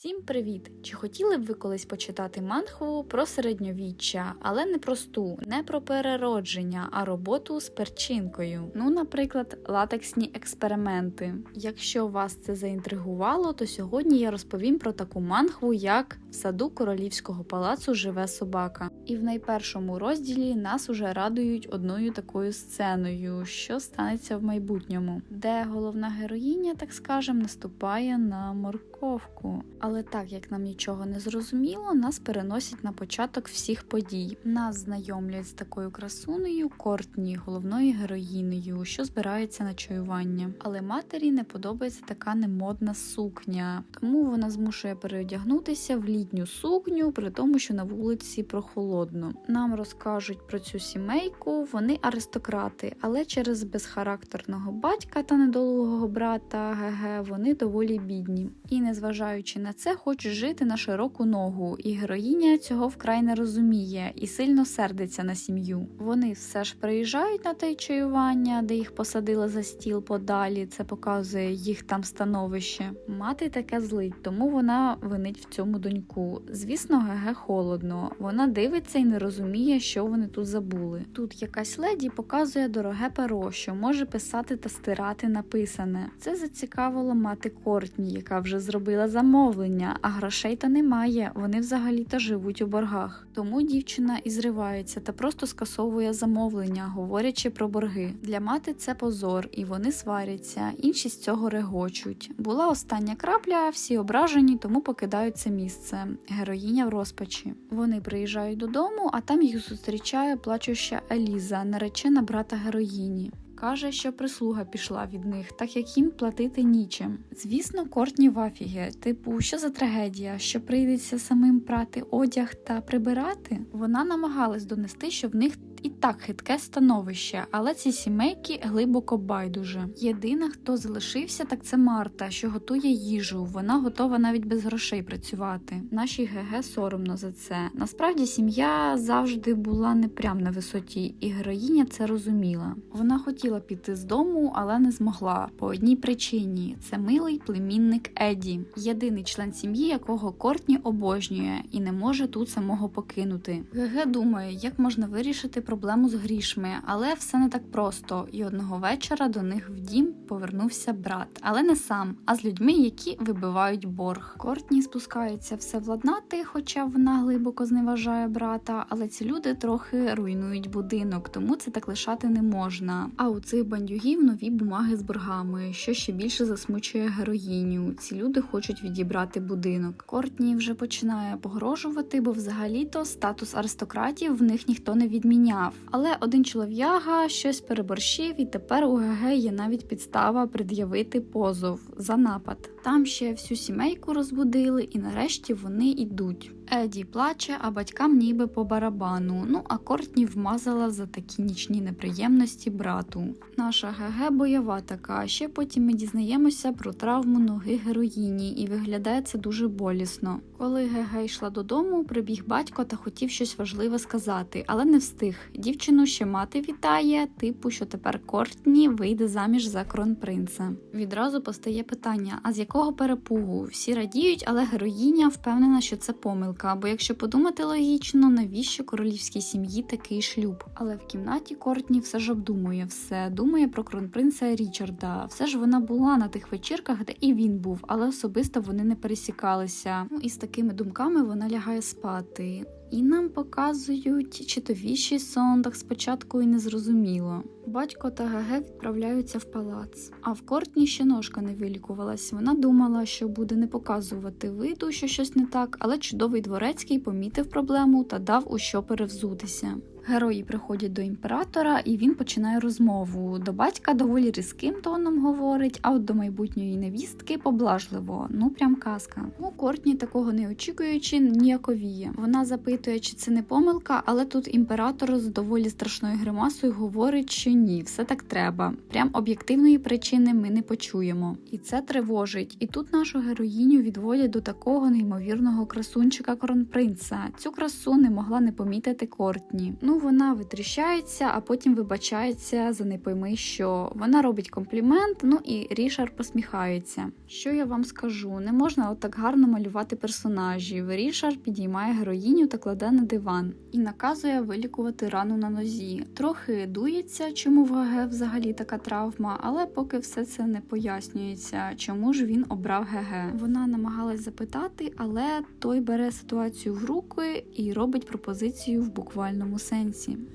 Всім привіт! Чи хотіли б ви колись почитати манхву про середньовіччя, але не просту, не про переродження, а роботу з перчинкою? Ну, наприклад, латексні експерименти. Якщо вас це заінтригувало, то сьогодні я розповім про таку манхву, як в саду королівського палацу живе собака. І в найпершому розділі нас уже радують одною такою сценою, що станеться в майбутньому, де головна героїня, так скажем, наступає на морковку. Але так як нам нічого не зрозуміло, нас переносять на початок всіх подій. Нас знайомлять з такою красунею Кортні, головною героїнею, що збирається на чаювання. Але матері не подобається така немодна сукня, тому вона змушує переодягнутися в літню сукню, при тому, що на вулиці прохолодно. Нам розкажуть про цю сімейку. Вони аристократи, але через безхарактерного батька та недолугого брата ГГ вони доволі бідні. І незважаючи на це, хочуть жити на широку ногу, і героїня цього вкрай не розуміє і сильно сердиться на сім'ю. Вони все ж приїжджають на те чаювання, де їх посадили за стіл подалі. Це показує їх там становище. Мати таке злить, тому вона винить в цьому доньку. Звісно, ГГ холодно. Вона дивиться і не розуміє, що вони тут забули. Тут якась леді показує дороге перо, що може писати та стирати написане. Це зацікавило мати Кортні, яка вже зробила замовлення, а грошей то немає. Вони взагалі-то живуть у боргах. Тому дівчина і зривається та просто скасовує замовлення, говорячи про борги. Для мати це позор, і вони сваряться. Інші з цього регочуть. Була остання крапля, всі ображені, тому покидають це місце. Героїня в розпачі. Вони приїжджають додому, а там їх зустрічає плачуща Еліза, наречена брата героїні. Каже, що прислуга пішла від них, так як їм платити нічим. Звісно, Кортні в афігі. Типу, що за трагедія, що прийдеться самим прати одяг та прибирати? Вона намагалась донести, що в них так хитке становище, але ці сімейки глибоко байдуже. Єдина, хто залишився, так це Марта, що готує їжу. Вона готова навіть без грошей працювати. Нашій ГГ соромно за це. Насправді сім'я завжди була не прям на висоті, і героїня це розуміла. Вона хотіла піти з дому, але не змогла по одній причині: це милий племінник Еді, єдиний член сім'ї, якого Кортні обожнює і не може тут самого покинути. ГГ думає, як можна вирішити проблему з грішми, але все не так просто. І одного вечора до них в дім повернувся брат, але не сам, а з людьми, які вибивають борг. Кортні спускається все владнати, хоча вона глибоко зневажає брата. Але ці люди трохи руйнують будинок, тому це так лишати не можна. А у цих бандюгів нові бумаги з боргами, що ще більше засмучує героїню. Ці люди хочуть відібрати будинок. Кортні вже починає погрожувати, бо взагалі-то статус аристократів в них ніхто не відміняв. Але один чолов'яга щось переборщив, і тепер у ГГ є навіть підстава пред'явити позов за напад. Там ще всю сімейку розбудили, і нарешті вони йдуть. Еді плаче, а батькам ніби по барабану. Ну а Кортні вмазала за такі нічні неприємності брату. Наша ГГ бойова така. Ще потім ми дізнаємося про травму ноги героїні, і виглядає це дуже болісно. Коли ГГ йшла додому, прибіг батько та хотів щось важливе сказати, але не встиг. Дівчину ще мати вітає, типу, що тепер Кортні вийде заміж за кронпринца. Відразу постає питання: а з якого перепугу? Всі радіють, але героїня впевнена, що це помилка. Бо якщо подумати логічно, навіщо королівській сім'ї такий шлюб? Але в кімнаті Кортні все ж обдумує все, думає про кронпринца Річарда. Все ж вона була на тих вечірках, де і він був, але особисто вони не пересікалися. Ну і з такими думками вона лягає спати. І нам показують чи то віші сондах спочатку і не зрозуміло. Батько та гаге відправляються в палац. А в Кортні ще ножка не вилікувалась. Вона думала, що буде не показувати виду, що щось не так, але чудовий дворецький помітив проблему та дав у що перевзутися. Герої приходять до імператора, і він починає розмову. До батька доволі різким тоном говорить, а от до майбутньої невістки поблажливо. Ну прям казка. Ну, Кортні такого не очікуючи, ніяковіє. Вона запитує, чи це не помилка, але тут імператор з доволі страшною гримасою говорить, що ні, все так треба. Прям об'єктивної причини ми не почуємо. І це тривожить. І тут нашу героїню відводять до такого неймовірного красунчика кронпринца. Цю красу не могла не помітити Кортні. Ну вона витріщається, а потім вибачається за не пойми що. Вона робить комплімент, ну і Рішар посміхається. Що я вам скажу? Не можна отак гарно малювати персонажів. Рішар підіймає героїню та кладе на диван і наказує вилікувати рану на нозі. Трохи дується, чому в ГГ взагалі така травма, але поки все це не пояснюється, чому ж він обрав ГГ. Вона намагалась запитати, але той бере ситуацію в руки і робить пропозицію в буквальному сенсі.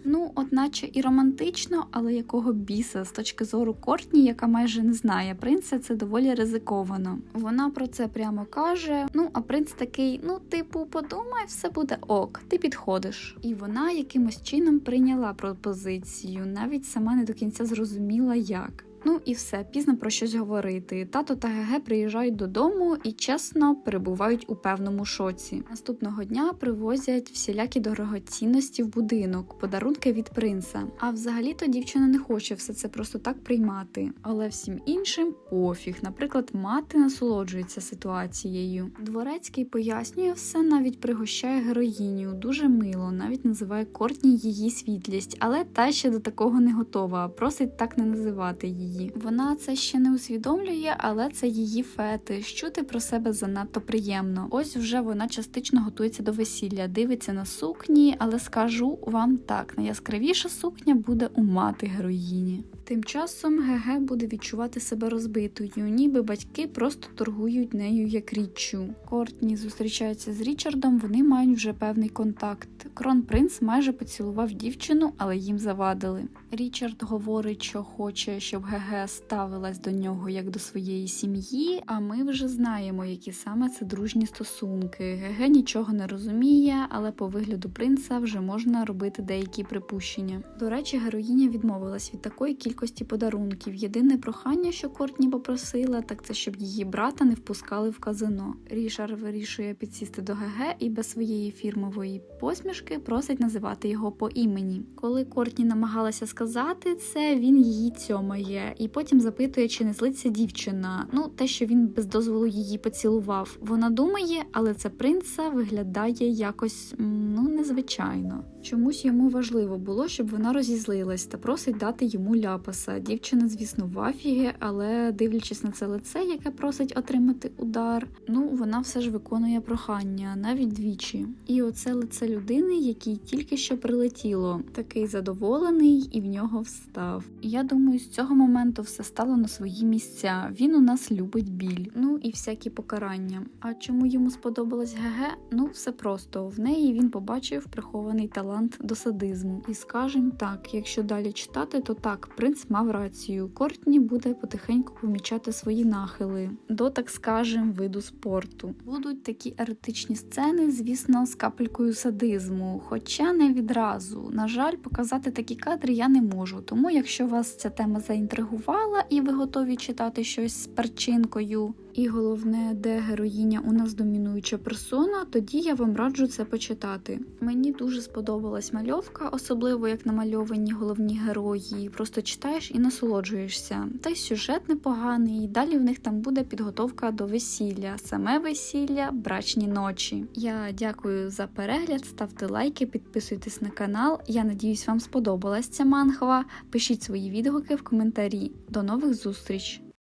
Ну, одначе і романтично, але якого біса з точки зору Кортні, яка майже не знає принца, це доволі ризиковано. Вона про це прямо каже. Ну, а принц такий: ну, типу, подумай, все буде ок, ти підходиш. І вона якимось чином прийняла пропозицію, навіть сама не до кінця зрозуміла, як. Ну і все, пізно про щось говорити. Тато та ГГ приїжджають додому і чесно перебувають у певному шоці. Наступного дня привозять всілякі дорогоцінності в будинок, подарунки від принца. А взагалі-то дівчина не хоче все це просто так приймати. Але всім іншим пофіг. Наприклад, мати насолоджується ситуацією. Дворецький пояснює все, навіть пригощає героїню. Дуже мило, навіть називає Кортні її світлість, але та ще до такого не готова. Просить так не називати її. Вона це ще не усвідомлює, але це її фетиш. Чути про себе занадто приємно. Ось вже вона частично готується до весілля, дивиться на сукні, але скажу вам так: найяскравіша сукня буде у мати героїні. Тим часом ГГ буде відчувати себе розбитою, ніби батьки просто торгують нею як річчю. Кортні зустрічається з Річардом, вони мають вже певний контакт. Кронпринц майже поцілував дівчину, але їм завадили. Річард говорить, що хоче, щоб ГГ ставилась до нього як до своєї сім'ї. А ми вже знаємо, які саме це дружні стосунки. ГГ нічого не розуміє, але по вигляду принца вже можна робити деякі припущення. До речі, героїня відмовилась від такої кількості подарунків. Єдине прохання, що Кортні попросила, так це щоб її брата не впускали в казино. Рішар вирішує підсісти до ГГ і без своєї фірмової посмішки просить називати його по імені. Коли Кортні намагалася сказати це, він її цьомає і потім запитує, чи не злиться дівчина. Ну, те, що він без дозволу її поцілував. Вона думає, але це принца виглядає якось ну незвичайно. Чомусь йому важливо було, щоб вона розізлилась та просить дати йому ляпаса. Дівчина, звісно, в афігі, але дивлячись на це лице, яке просить отримати удар, ну вона все ж виконує прохання, навіть двічі. І оце лице людини, якій тільки що прилетіло, такий задоволений і в нього встав. Я думаю, з цього моменту все стало на свої місця. Він у нас любить біль, ну і всякі покарання. А чому йому сподобалось ГГ? Ну все просто в неї він побачив прихований талант до садизму. І скажем так, якщо далі читати, то так, принц мав рацію. Кортні буде потихеньку помічати свої нахили до, так скажем, виду спорту. Будуть такі еротичні сцени, звісно, з капелькою садизму, хоча не відразу. На жаль, показати такі кадри я не можу. Тому, якщо вас ця тема заінтригувала і ви готові читати щось з перчинкою, і головне, де героїня у нас домінуюча персона, тоді я вам раджу це почитати. Мені дуже сподобалась мальовка, особливо як намальовані головні герої. Просто читаєш і насолоджуєшся. Та й сюжет непоганий. і Далі в них там буде підготовка до весілля, саме весілля, брачні ночі. Я дякую за перегляд, ставте лайки, підписуйтесь на канал. Я надіюсь, вам сподобалась ця манхва. Пишіть свої відгуки в коментарі. До нових зустріч!